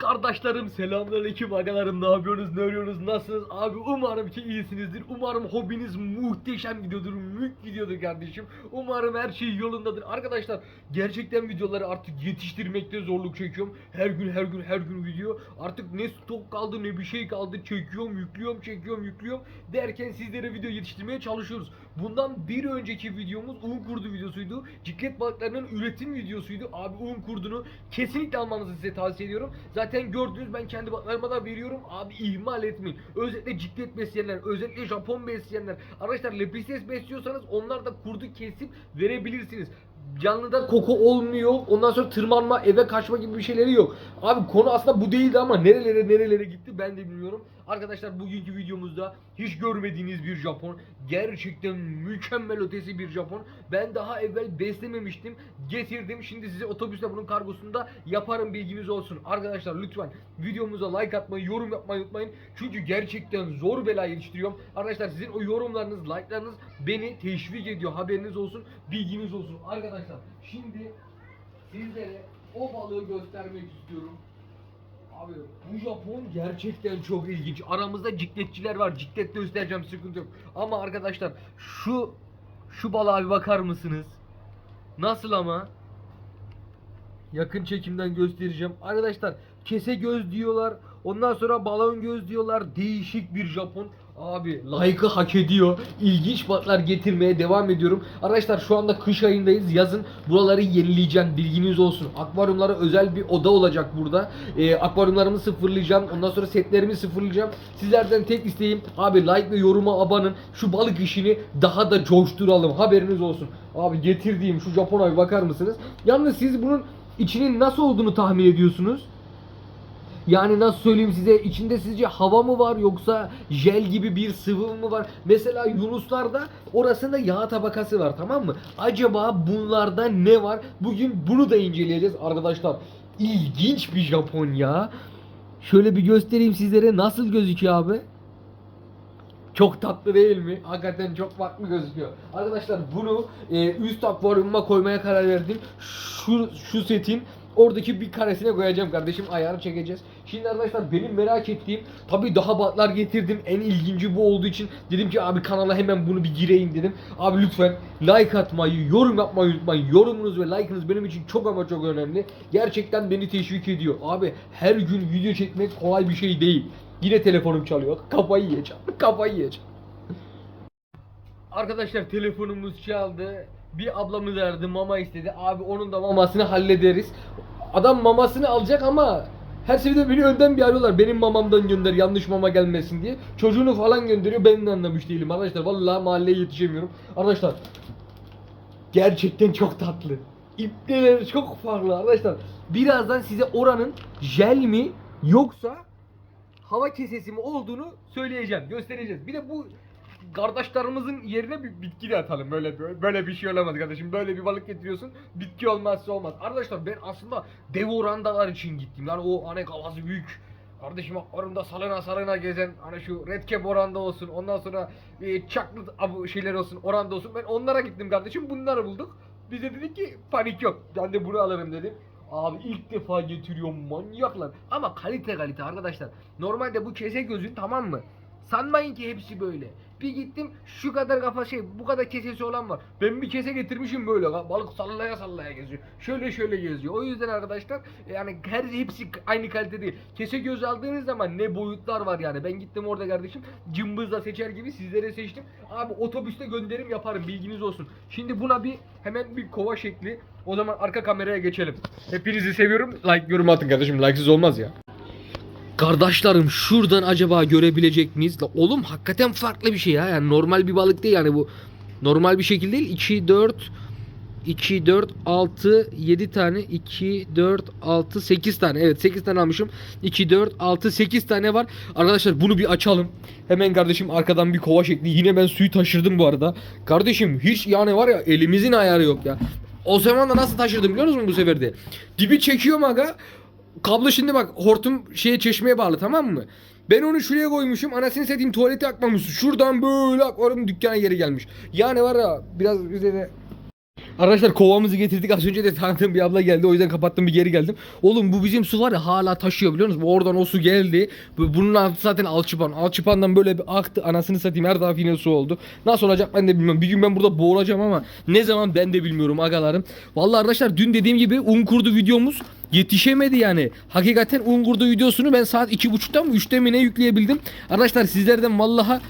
Kardeşlerim selamünaleyküm agalarım. Ne yapıyorsunuz ne arıyorsunuz nasılsınız? Abi umarım ki iyisinizdir. Umarım hobiniz muhteşem gidiyordur mük gidiyordur kardeşim. Umarım her şey yolundadır. Arkadaşlar gerçekten videoları artık yetiştirmekte zorluk çekiyorum. Her gün her gün her gün video artık ne stok kaldı ne bir şey kaldı. Çekiyorum yüklüyorum çekiyorum yüklüyorum. Derken sizlere video yetiştirmeye çalışıyoruz bundan bir önceki videomuz un kurdu videosuydu ciklet balıklarının üretim videosuydu abi un kurdunu kesinlikle almanızı size tavsiye ediyorum Zaten gördünüz ben kendi balıklarıma da veriyorum. Abi ihmal etmeyin. Özellikle ciklet besleyenler, özellikle Japon besleyenler. Arkadaşlar lepistes besliyorsanız onlar da kurdu kesip verebilirsiniz. Canlıda koku olmuyor. Ondan sonra tırmanma, eve kaçma gibi bir şeyleri yok. Abi konu aslında bu değildi ama nerelere nerelere gitti ben de bilmiyorum. Arkadaşlar bugünkü videomuzda hiç görmediğiniz bir Japon. Gerçekten mükemmel ötesi bir Japon. Ben daha evvel beslememiştim. Getirdim. Şimdi size otobüste bunun kargosunda yaparım bilginiz olsun. Arkadaşlar lütfen videomuza like atmayı, yorum yapmayı unutmayın. Çünkü gerçekten zor bela yetiştiriyorum. Arkadaşlar sizin o yorumlarınız, like'larınız beni teşvik ediyor. Haberiniz olsun, bilginiz olsun. Arkadaşlar şimdi sizlere o balığı göstermek istiyorum. Abi bu Japon gerçekten çok ilginç. Aramızda cikletçiler var. Ciklet göstereceğim sıkıntı yok. Ama arkadaşlar şu şu balığa bir bakar mısınız? Nasıl ama? Yakın çekimden göstereceğim. Arkadaşlar kese göz diyorlar. Ondan sonra balon göz diyorlar. Değişik bir Japon. Abi like'ı hak ediyor. İlginç balıklar getirmeye devam ediyorum. Arkadaşlar şu anda kış ayındayız. Yazın buraları yenileyeceğim. Bilginiz olsun. Akvaryumlara özel bir oda olacak burada. Ee, akvaryumlarımı sıfırlayacağım. Ondan sonra setlerimi sıfırlayacağım. Sizlerden tek isteğim abi like ve yoruma abanın. Şu balık işini daha da coşturalım. Haberiniz olsun. Abi getirdiğim şu Japon'a bir bakar mısınız? Yalnız siz bunun içinin nasıl olduğunu tahmin ediyorsunuz? Yani nasıl söyleyeyim size içinde sizce hava mı var yoksa jel gibi bir sıvı mı var? Mesela Yunuslarda orasında yağ tabakası var tamam mı? Acaba bunlarda ne var? Bugün bunu da inceleyeceğiz arkadaşlar. İlginç bir Japonya. Şöyle bir göstereyim sizlere nasıl gözüküyor abi. Çok tatlı değil mi? Hakikaten çok farklı gözüküyor. Arkadaşlar bunu e, üst akvaryumuma koymaya karar verdim. Şu şu setin oradaki bir karesine koyacağım kardeşim. Ayarı çekeceğiz. Şimdi arkadaşlar benim merak ettiğim tabii daha batlar getirdim. En ilginci bu olduğu için dedim ki abi kanala hemen bunu bir gireyim dedim. Abi lütfen like atmayı, yorum yapmayı unutmayın. Yorumunuz ve like'ınız benim için çok ama çok önemli. Gerçekten beni teşvik ediyor. Abi her gün video çekmek kolay bir şey değil. Yine telefonum çalıyor. Kafayı yiyeceğim. Kafayı yiyeceğim. Arkadaşlar telefonumuz çaldı. Bir ablamız aradı mama istedi. Abi onun da mamasını hallederiz. Adam mamasını alacak ama her seferinde beni önden bir arıyorlar. Benim mamamdan gönder yanlış mama gelmesin diye. Çocuğunu falan gönderiyor. Ben de anlamış değilim arkadaşlar. Vallahi mahalleye yetişemiyorum. Arkadaşlar gerçekten çok tatlı. İpneleri çok farklı arkadaşlar. Birazdan size oranın jel mi yoksa hava kesesi mi olduğunu söyleyeceğim, göstereceğiz. Bir de bu kardeşlerimizin yerine bir bitki de atalım. Böyle böyle, böyle bir şey olamaz kardeşim. Böyle bir balık getiriyorsun. Bitki olmazsa olmaz. Arkadaşlar ben aslında dev orandalar için gittim. Yani o hani kafası büyük. Kardeşim akvaryumda salına salına gezen hani şu red cap oranda olsun ondan sonra e, çaklı şeyler olsun oranda olsun ben onlara gittim kardeşim bunları bulduk. Bize dedik ki panik yok ben de bunu alırım dedim. Abi ilk defa getiriyorum manyaklar. Ama kalite kalite arkadaşlar. Normalde bu kese gözün tamam mı? Sanmayın ki hepsi böyle. Bir gittim şu kadar kafa şey bu kadar kesesi olan var. Ben bir kese getirmişim böyle balık sallaya sallaya geziyor. Şöyle şöyle geziyor. O yüzden arkadaşlar yani her hepsi aynı kalite değil. Kese göz aldığınız zaman ne boyutlar var yani. Ben gittim orada kardeşim cımbızla seçer gibi sizlere seçtim. Abi otobüste gönderim yaparım bilginiz olsun. Şimdi buna bir hemen bir kova şekli. O zaman arka kameraya geçelim. Hepinizi seviyorum. Like yorum atın kardeşim. Like'sız olmaz ya. Kardeşlerim şuradan acaba görebilecek miyiz? La oğlum hakikaten farklı bir şey ya. Yani normal bir balık değil yani bu. Normal bir şekil değil. 2 4 2 4 6 7 tane 2 4 6 8 tane. Evet 8 tane almışım. 2 4 6 8 tane var. Arkadaşlar bunu bir açalım. Hemen kardeşim arkadan bir kova şekli. Yine ben suyu taşırdım bu arada. Kardeşim hiç yani var ya elimizin ayarı yok ya. O zaman da nasıl taşırdım biliyor musun bu sefer de? Dibi çekiyorum aga. Kablo şimdi bak hortum şeye çeşmeye bağlı tamam mı? Ben onu şuraya koymuşum. Anasını satayım tuvalete akmamış. Şuradan böyle akvaryum dükkana geri gelmiş. Yani var ya biraz de Arkadaşlar kovamızı getirdik. Az önce de tanıdığım bir abla geldi. O yüzden kapattım bir geri geldim. Oğlum bu bizim su var ya hala taşıyor biliyor musunuz? Oradan o su geldi. Bu- Bunun altı zaten alçıpan. Alçıpandan böyle bir aktı. Anasını satayım her taraf yine su oldu. Nasıl olacak ben de bilmiyorum. Bir gün ben burada boğulacağım ama ne zaman ben de bilmiyorum agalarım. Vallahi arkadaşlar dün dediğim gibi un kurdu videomuz yetişemedi yani. Hakikaten un kurdu videosunu ben saat 2.30'da mı 3'te mi ne yükleyebildim. Arkadaşlar sizlerden vallaha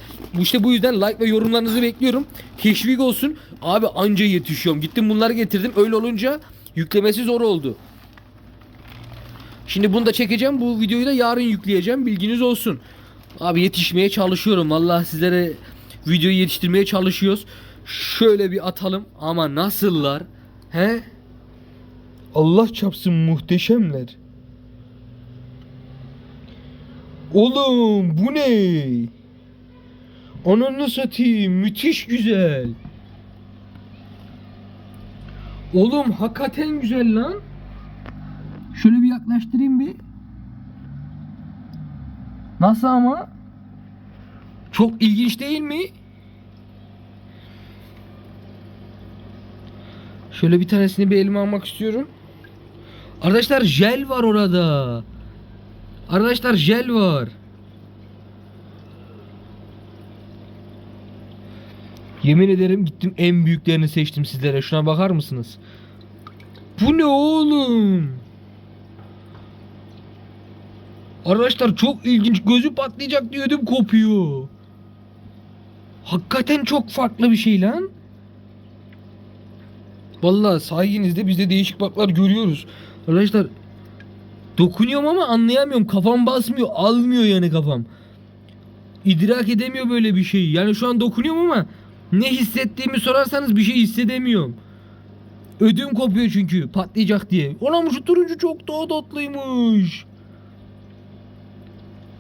işte bu yüzden like ve yorumlarınızı bekliyorum. Teşvik olsun. Abi anca yetişiyorum. Gittim bunları getirdim. Öyle olunca yüklemesi zor oldu. Şimdi bunu da çekeceğim. Bu videoyu da yarın yükleyeceğim. Bilginiz olsun. Abi yetişmeye çalışıyorum. Vallahi sizlere videoyu yetiştirmeye çalışıyoruz. Şöyle bir atalım. Ama nasıllar? He? Allah çapsın muhteşemler. Oğlum bu ne? Ananı satayım müthiş güzel. Oğlum hakikaten güzel lan. Şöyle bir yaklaştırayım bir. Nasıl ama? Çok ilginç değil mi? Şöyle bir tanesini bir elime almak istiyorum. Arkadaşlar jel var orada. Arkadaşlar jel var. Yemin ederim gittim en büyüklerini seçtim sizlere. Şuna bakar mısınız? Bu ne oğlum? Arkadaşlar çok ilginç. Gözü patlayacak diye ödüm kopuyor. Hakikaten çok farklı bir şey lan. Vallahi sayenizde biz de değişik baklar görüyoruz. Arkadaşlar dokunuyorum ama anlayamıyorum. Kafam basmıyor. Almıyor yani kafam. İdrak edemiyor böyle bir şeyi. Yani şu an dokunuyorum ama ne hissettiğimi sorarsanız bir şey hissedemiyorum. Ödüm kopuyor çünkü patlayacak diye. Ona şu turuncu çok daha tatlıymış.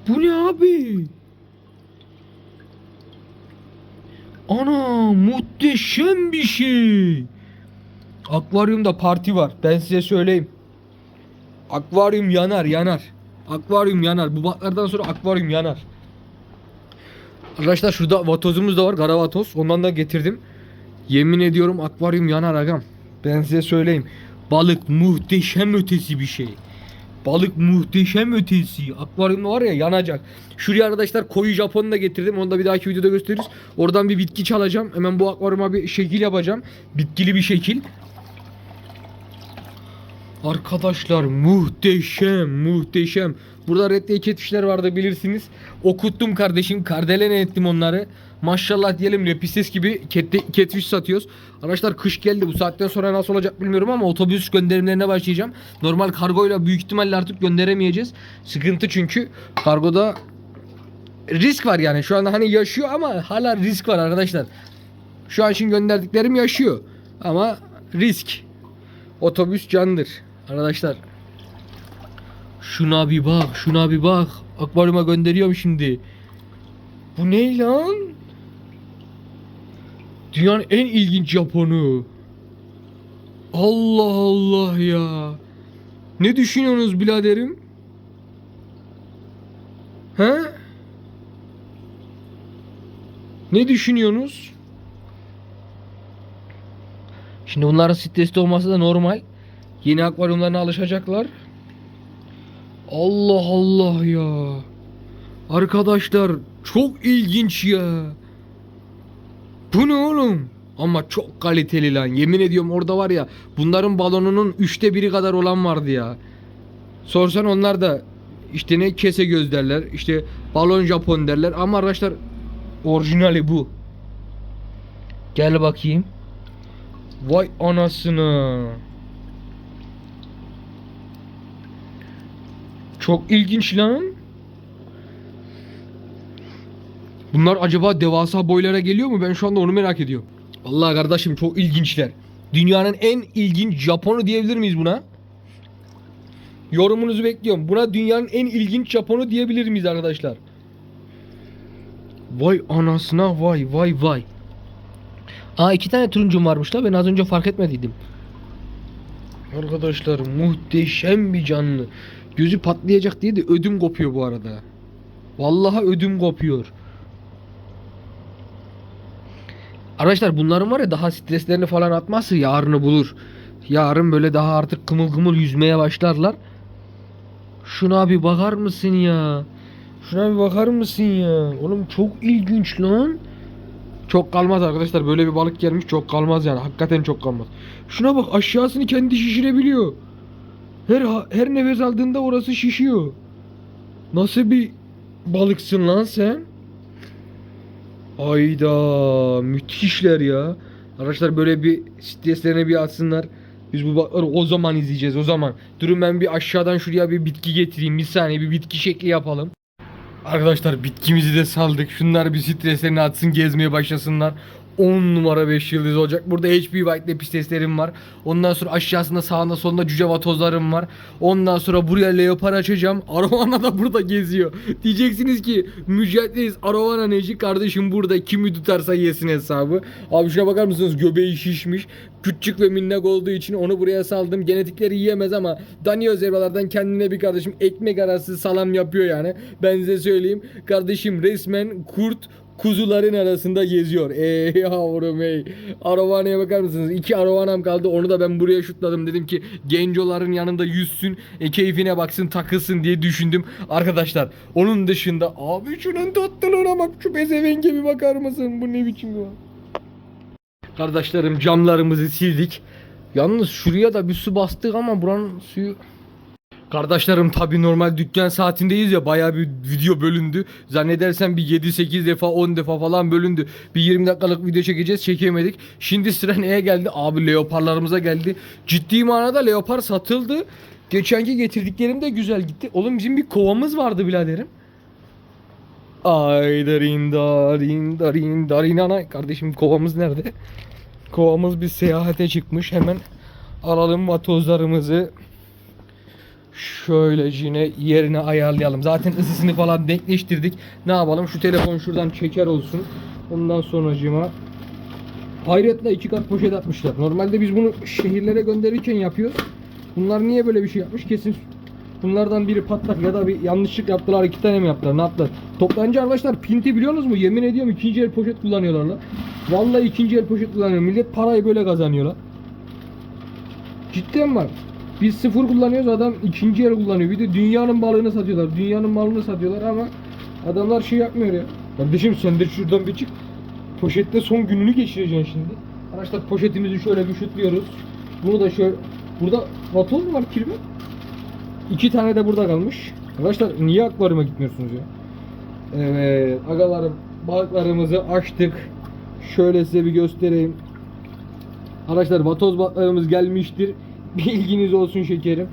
Bu ne abi? Ana muhteşem bir şey. Akvaryumda parti var. Ben size söyleyeyim. Akvaryum yanar yanar. Akvaryum yanar. Bu batlardan sonra akvaryum yanar. Arkadaşlar şurada vatozumuz da var. Kara vatoz. Ondan da getirdim. Yemin ediyorum akvaryum yanar agam. Ben size söyleyeyim. Balık muhteşem ötesi bir şey. Balık muhteşem ötesi. Akvaryumda var ya yanacak. Şuraya arkadaşlar koyu Japon'u da getirdim. Onu da bir dahaki videoda gösteririz. Oradan bir bitki çalacağım. Hemen bu akvaryuma bir şekil yapacağım. Bitkili bir şekil. Arkadaşlar muhteşem muhteşem. Burada red ketfişler vardı bilirsiniz. Okuttum kardeşim. Kardelen ettim onları. Maşallah diyelim lepises gibi ket, ketfiş satıyoruz. Arkadaşlar kış geldi. Bu saatten sonra nasıl olacak bilmiyorum ama otobüs gönderimlerine başlayacağım. Normal kargoyla büyük ihtimalle artık gönderemeyeceğiz. Sıkıntı çünkü kargoda risk var yani. Şu anda hani yaşıyor ama hala risk var arkadaşlar. Şu an için gönderdiklerim yaşıyor. Ama risk. Otobüs candır. Arkadaşlar. Şuna bir bak. Şuna bir bak. Akvaryuma gönderiyorum şimdi. Bu ne lan? Dünyanın en ilginç Japonu. Allah Allah ya. Ne düşünüyorsunuz biraderim? He? Ne düşünüyorsunuz? Şimdi bunların stresli olması da normal. Yeni akvaryumlarına alışacaklar. Allah Allah ya. Arkadaşlar çok ilginç ya. Bu ne oğlum? Ama çok kaliteli lan. Yemin ediyorum orada var ya bunların balonunun üçte biri kadar olan vardı ya. Sorsan onlar da işte ne kese göz derler. işte balon Japon derler. Ama arkadaşlar orijinali bu. Gel bakayım. Vay anasını. Çok ilginç lan. Bunlar acaba devasa boylara geliyor mu? Ben şu anda onu merak ediyorum. Vallahi kardeşim çok ilginçler. Dünyanın en ilginç Japonu diyebilir miyiz buna? Yorumunuzu bekliyorum. Buna dünyanın en ilginç Japonu diyebilir miyiz arkadaşlar? Vay anasına vay vay vay. Aa iki tane turuncum varmış da ben az önce fark etmediydim. Arkadaşlar muhteşem bir canlı. Gözü patlayacak diye de ödüm kopuyor bu arada. Vallahi ödüm kopuyor. Arkadaşlar bunların var ya daha streslerini falan atmazsa yarını bulur. Yarın böyle daha artık kımıl kımıl yüzmeye başlarlar. Şuna bir bakar mısın ya? Şuna bir bakar mısın ya? Oğlum çok ilginç lan. Çok kalmaz arkadaşlar. Böyle bir balık gelmiş çok kalmaz yani. Hakikaten çok kalmaz. Şuna bak aşağısını kendi şişirebiliyor. Her her nefes aldığında orası şişiyor. Nasıl bir balıksın lan sen? Ayda müthişler ya. Arkadaşlar böyle bir streslerine bir atsınlar. Biz bu o zaman izleyeceğiz o zaman. Durun ben bir aşağıdan şuraya bir bitki getireyim. Bir saniye bir bitki şekli yapalım. Arkadaşlar bitkimizi de saldık. Şunlar bir streslerini atsın gezmeye başlasınlar. 10 numara 5 yıldız olacak. Burada HP White lepisteslerim var. Ondan sonra aşağısında sağında solunda cüce vatozlarım var. Ondan sonra buraya leopar açacağım. Arovana da burada geziyor. Diyeceksiniz ki Mücahit Reis Arovana neci kardeşim burada kimi tutarsa yesin hesabı. Abi şuna bakar mısınız göbeği şişmiş. Küçük ve minnak olduğu için onu buraya saldım. Genetikleri yiyemez ama Danio zebralardan kendine bir kardeşim ekmek arası salam yapıyor yani. Ben size söyleyeyim. Kardeşim resmen kurt kuzuların arasında geziyor. Ey yavrum ey. Aravana'ya bakar mısınız? İki aravanam kaldı. Onu da ben buraya şutladım. Dedim ki gencoların yanında yüzsün. E, keyfine baksın takılsın diye düşündüm. Arkadaşlar onun dışında abi şunun tatlılığına bak. Şu bezevenge bir bakar mısın? Bu ne biçim ya? Kardeşlerim camlarımızı sildik. Yalnız şuraya da bir su bastık ama buranın suyu Kardeşlerim tabi normal dükkan saatindeyiz ya bayağı bir video bölündü. Zannedersem bir 7-8 defa 10 defa falan bölündü. Bir 20 dakikalık video çekeceğiz çekemedik. Şimdi sıra neye geldi? Abi leoparlarımıza geldi. Ciddi manada leopar satıldı. Geçenki getirdiklerim de güzel gitti. Oğlum bizim bir kovamız vardı biraderim. Ay darin darin darin darin ana. Kardeşim kovamız nerede? Kovamız bir seyahate çıkmış. Hemen alalım vatozlarımızı. Şöylecine yerine ayarlayalım. Zaten ısısını falan denkleştirdik. Ne yapalım? Şu telefon şuradan çeker olsun. Ondan sonracıma Hayretle iki kat poşet atmışlar. Normalde biz bunu şehirlere gönderirken yapıyoruz. Bunlar niye böyle bir şey yapmış? Kesin bunlardan biri patlak ya da bir yanlışlık yaptılar. iki tane mi yaptılar? Ne yaptılar? Toptancı arkadaşlar pinti biliyorsunuz mu? Yemin ediyorum ikinci el poşet kullanıyorlar lan. Vallahi ikinci el poşet kullanıyor. Millet parayı böyle kazanıyorlar. Cidden var. Biz sıfır kullanıyoruz adam ikinci el kullanıyor. Bir de dünyanın balığını satıyorlar. Dünyanın malını satıyorlar ama adamlar şey yapmıyor ya. Kardeşim sen de şuradan bir çık. Poşette son gününü geçireceksin şimdi. Arkadaşlar poşetimizi şöyle bir şutluyoruz. Bunu da şöyle... Burada vatoz mu var kirpi? İki tane de burada kalmış. Arkadaşlar niye akvaryuma gitmiyorsunuz ya? Evet agalarım balıklarımızı açtık. Şöyle size bir göstereyim. Arkadaşlar vatoz balıklarımız gelmiştir. Bilginiz olsun şekerim.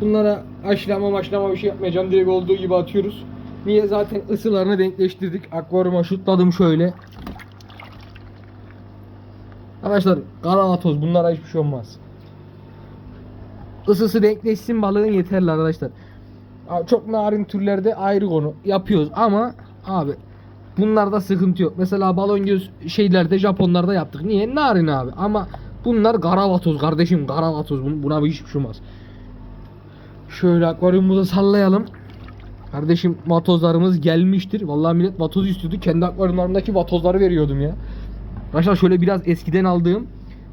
Bunlara aşlama maşlama bir şey yapmayacağım. Direkt olduğu gibi atıyoruz. Niye? Zaten ısılarını denkleştirdik. Akvaryuma şutladım şöyle. Arkadaşlar galavatoz bunlara hiçbir şey olmaz. Isısı denkleşsin balığın yeterli arkadaşlar. Çok narin türlerde ayrı konu yapıyoruz ama abi bunlarda sıkıntı yok. Mesela balon göz şeylerde Japonlarda yaptık. Niye? Narin abi ama bunlar garavatoz kardeşim garavatoz Bun- buna bir hiçbir şey olmaz. Şöyle akvaryumumuzu sallayalım. Kardeşim vatozlarımız gelmiştir. Vallahi millet vatoz istiyordu. Kendi akvaryumlarımdaki vatozları veriyordum ya. Arkadaşlar şöyle biraz eskiden aldığım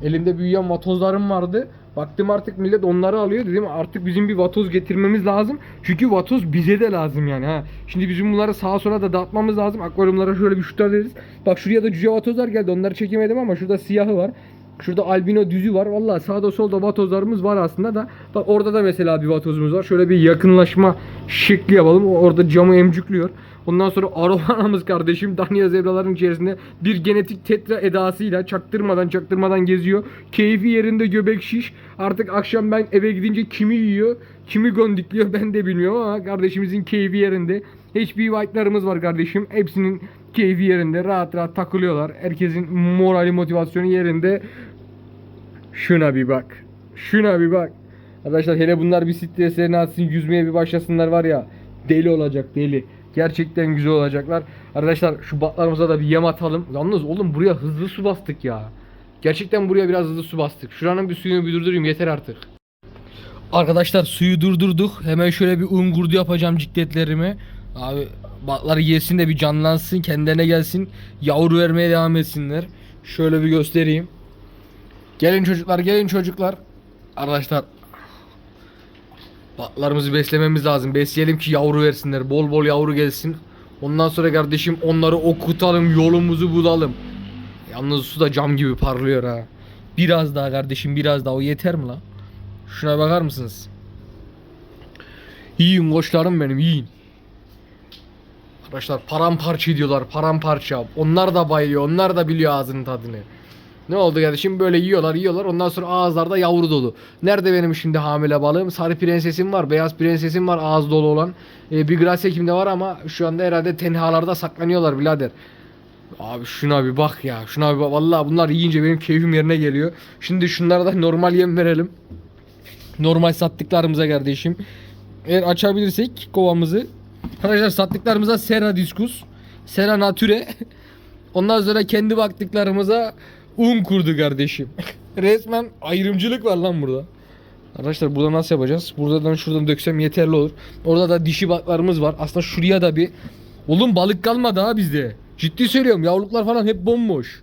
elimde büyüyen vatozlarım vardı. Baktım artık millet onları alıyor dedim artık bizim bir vatoz getirmemiz lazım. Çünkü vatoz bize de lazım yani ha. Şimdi bizim bunları sağa sola da dağıtmamız lazım. Akvaryumlara şöyle bir şutar deriz. Bak şuraya da cüce vatozlar geldi. Onları çekemedim ama şurada siyahı var. Şurada albino düzü var. Vallahi sağda solda vatozlarımız var aslında da. Bak orada da mesela bir vatozumuz var. Şöyle bir yakınlaşma şekli yapalım. Orada camı emcükliyor. Ondan sonra arovanamız kardeşim Danya zebraların içerisinde bir genetik tetra edasıyla çaktırmadan çaktırmadan geziyor. Keyfi yerinde göbek şiş. Artık akşam ben eve gidince kimi yiyor, kimi gondikliyor ben de bilmiyorum ama kardeşimizin keyfi yerinde. HP White'larımız var kardeşim. Hepsinin keyfi yerinde. Rahat rahat takılıyorlar. Herkesin morali motivasyonu yerinde. Şuna bir bak. Şuna bir bak. Arkadaşlar hele bunlar bir streslerini atsın yüzmeye bir başlasınlar var ya deli olacak deli. Gerçekten güzel olacaklar. Arkadaşlar şu batlarımıza da bir yem atalım. Yalnız oğlum buraya hızlı su bastık ya. Gerçekten buraya biraz hızlı su bastık. Şuranın bir suyunu bir durdurayım yeter artık. Arkadaşlar suyu durdurduk. Hemen şöyle bir un gurdu yapacağım cikletlerimi. Abi batları yesin de bir canlansın, kendine gelsin. Yavru vermeye devam etsinler. Şöyle bir göstereyim. Gelin çocuklar gelin çocuklar. Arkadaşlar Balıklarımızı beslememiz lazım. Besleyelim ki yavru versinler. Bol bol yavru gelsin. Ondan sonra kardeşim onları okutalım. Yolumuzu bulalım. Yalnız su da cam gibi parlıyor ha. Biraz daha kardeşim biraz daha. O yeter mi lan? Şuna bakar mısınız? Yiyin koçlarım benim yiyin. Arkadaşlar paramparça ediyorlar paramparça. Onlar da bayılıyor. Onlar da biliyor ağzının tadını. Ne oldu kardeşim böyle yiyorlar yiyorlar ondan sonra ağızlarda yavru dolu. Nerede benim şimdi hamile balığım? Sarı prensesim var, beyaz prensesim var ağız dolu olan. Ee, bir gras hekimde var ama şu anda herhalde tenhalarda saklanıyorlar birader. Abi şuna bir bak ya. Şuna bir bak. Vallahi bunlar yiyince benim keyfim yerine geliyor. Şimdi şunlara da normal yem verelim. Normal sattıklarımıza kardeşim. Eğer açabilirsek kovamızı. Arkadaşlar sattıklarımıza Sera Diskus, Sera Nature. Ondan sonra kendi baktıklarımıza un kurdu kardeşim. Resmen ayrımcılık var lan burada. Arkadaşlar burada nasıl yapacağız? Buradan şuradan döksem yeterli olur. Orada da dişi balıklarımız var. Aslında şuraya da bir... Oğlum balık kalmadı ha bizde. Ciddi söylüyorum. Yavruluklar falan hep bomboş.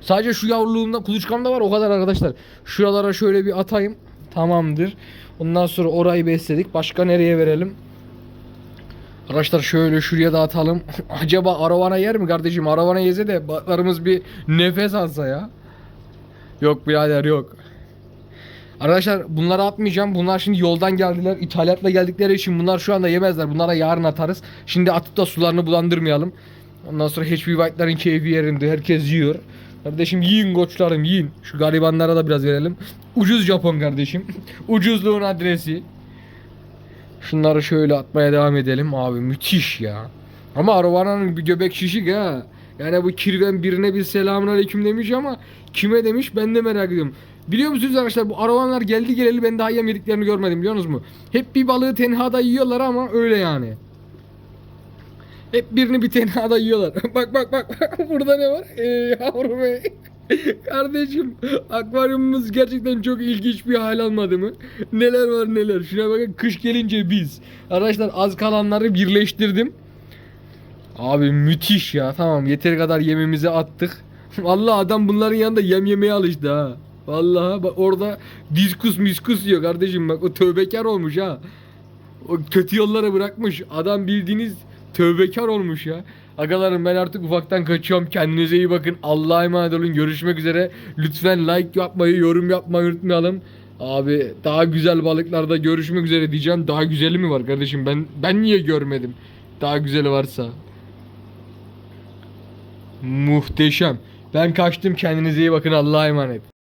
Sadece şu yavruluğumda kuluçkamda var o kadar arkadaşlar. Şuralara şöyle bir atayım. Tamamdır. Ondan sonra orayı besledik. Başka nereye verelim? Arkadaşlar şöyle şuraya da atalım. Acaba aravana yer mi kardeşim? Aravana yese de balıklarımız bir nefes alsa ya. Yok birader yok. Arkadaşlar bunları atmayacağım. Bunlar şimdi yoldan geldiler. İthalatla geldikleri için bunlar şu anda yemezler. Bunlara yarın atarız. Şimdi atıp da sularını bulandırmayalım. Ondan sonra HP White'ların keyfi yerinde. Herkes yiyor. Kardeşim yiyin koçlarım yiyin. Şu garibanlara da biraz verelim. Ucuz Japon kardeşim. Ucuzluğun adresi. Şunları şöyle atmaya devam edelim. Abi müthiş ya. Ama Aravana'nın bir göbek şişik ha. Yani bu kirven birine bir selamun aleyküm demiş ama kime demiş ben de merak ediyorum. Biliyor musunuz arkadaşlar bu aravanlar geldi geleli ben daha yemediklerini görmedim biliyor musunuz mu? Hep bir balığı tenhada yiyorlar ama öyle yani. Hep birini bir tenhada yiyorlar. bak bak bak burada ne var? Ee, yavrum bey. Kardeşim akvaryumumuz gerçekten çok ilginç bir hal almadı mı? Neler var neler. Şuna bakın kış gelince biz. Arkadaşlar az kalanları birleştirdim. Abi müthiş ya. Tamam yeteri kadar yemimizi attık. Vallahi adam bunların yanında yem yemeye alıştı ha. Vallahi bak orada diskus miskus diyor kardeşim bak o tövbekar olmuş ha. O kötü yollara bırakmış. Adam bildiğiniz tövbekar olmuş ya. Agalarım ben artık ufaktan kaçıyorum. Kendinize iyi bakın. Allah'a emanet olun. Görüşmek üzere. Lütfen like yapmayı, yorum yapmayı unutmayalım. Abi daha güzel balıklarda görüşmek üzere diyeceğim. Daha güzeli mi var kardeşim? Ben ben niye görmedim? Daha güzeli varsa. Muhteşem. Ben kaçtım. Kendinize iyi bakın. Allah'a emanet.